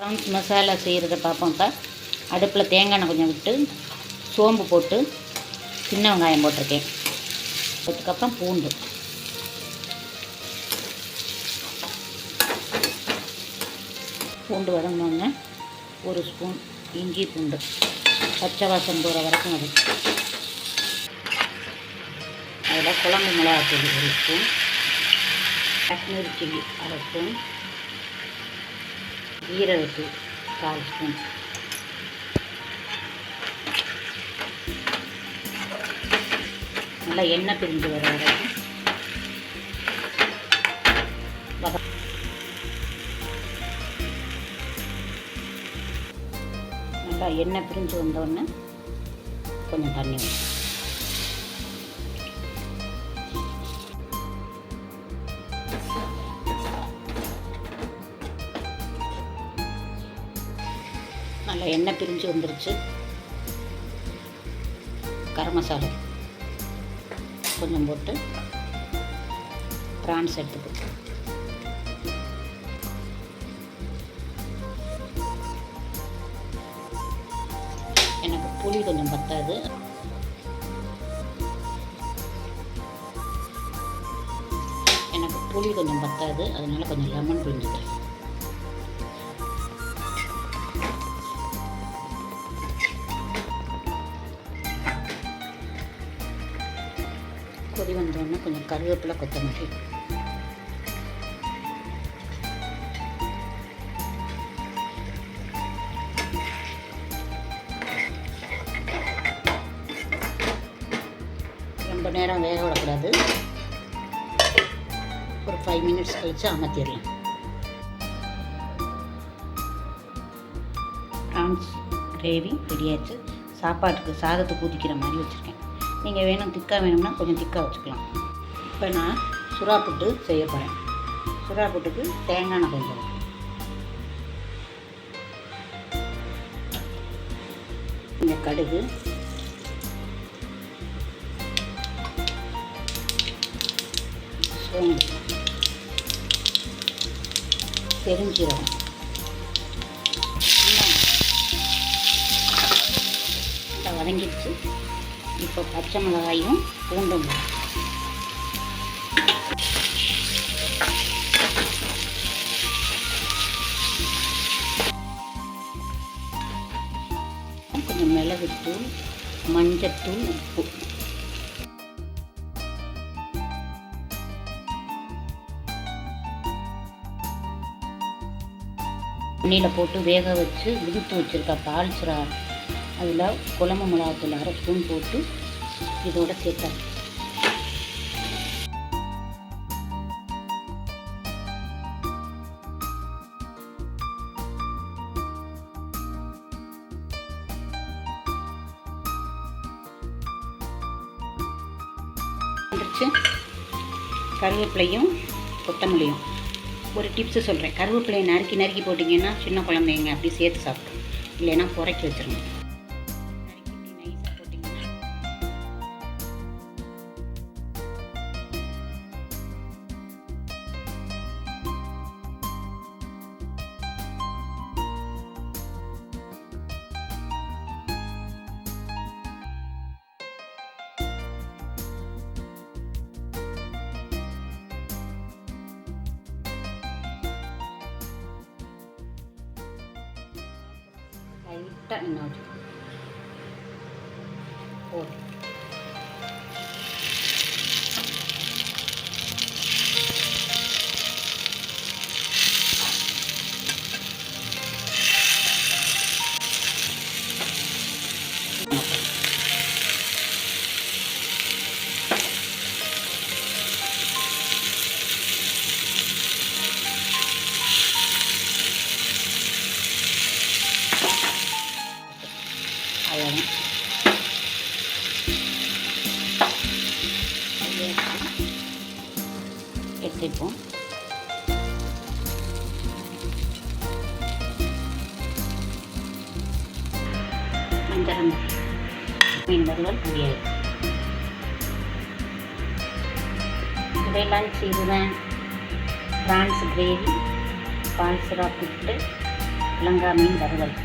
Prawns masala செய்கிறத பார்ப்போம்ப்பா அடுப்பில் தேங்காய் எண்ணெய் கொஞ்சம் விட்டு சோம்பு போட்டு சின்ன வெங்காயம் போட்டிருக்கேன். அதுக்கப்புறம் பூண்டு. பூண்டு வதங்கினோடனே ஒரு ஸ்பூன் இஞ்சி பூண்டு. பச்சை வாசம் போகிற வரைக்கும் அது. அதில் குழம்பு மிளகாத்தூள் ஒரு ஸ்பூன். காஷ்மீர் சில்லி அரை ஸ்பூன். ஜீரகத்தூள் கால் ஸ்பூன் நல்லா எண்ணெய் பிரிஞ்சு வர வரைக்கும் நல்லா எண்ணெய் பிரிஞ்சு வந்தோடனே கொஞ்சம் தண்ணி ஊத்தணும். நல்லா எண்ணெய் பிரிஞ்சு வந்துருச்சு. கரம் மசாலா கொஞ்சம் போட்டு ப்ரான்ஸ் எடுத்துக்கு எனக்கு புளி கொஞ்சம் பத்தாது. எனக்கு புளி கொஞ்சம் பத்தாது. அதனால கொஞ்சம் லெமன் பிழிஞ்சுக்கிறேன் கொதி வந்தோடனே கொஞ்சம் கருவேப்பிலை கொத்தமல்லி. ரொம்ப நேரம் வேக விடக்கூடாது. ஒரு ஃபைவ் மினிட்ஸ் கழிச்சு அமர்த்திடலாம் ப்ரான்ஸ் கிரேவி ரெடியாச்சு சாப்பாட்டுக்கு சாதத்தை ஊதிக்கிற மாதிரி வச்சுருக்கேன். நீங்கள் வேணும் திக்காக வேணும்னா கொஞ்சம் திக்காக வச்சுக்கலாம். இப்போ நான் சுறா புட்டு செய்ய போகிறேன் சுறா புட்டுக்கு தேங்காய் நான் கொஞ்சம் இந்த கடுகு. சோம்பு. பெருஞ்சீரகம். வதங்கிடுச்சு. இப்போ பச்சை மிளகாயும் பூண்டும். கொஞ்சம் மிளகுத்தூள் மஞ்சத்தூள் உப்பு. தண்ணியில் போட்டு வேக வச்சு உதுத்து வச்சுருக்க பால் சுறா அதில் குழம்பு மிளகாத்தூள் அரை ஸ்பூன் போட்டு இதோட சேர்த்தேன். கருவேப்பிலையும் கொத்தமல்லியும். ஒரு டிப்ஸு சொல்கிறேன் கருவேப்பிலையை நறுக்கி நறுக்கி போட்டிங்கன்னா சின்ன குழந்தைங்க அப்படி சேர்த்து சாப்பிடும். இல்லைன்னா புறக்கி வச்சிருங்க That note. Oh. போதும் எடுத்துப்போம். மஞ்சள் மீன் வறுவல் முடியாது டுடே லஞ்ச் இதுதான் ப்ரான்ஸ் கிரேவி பால்சரா புட்டு இலங்கா மீன் வறுவல்.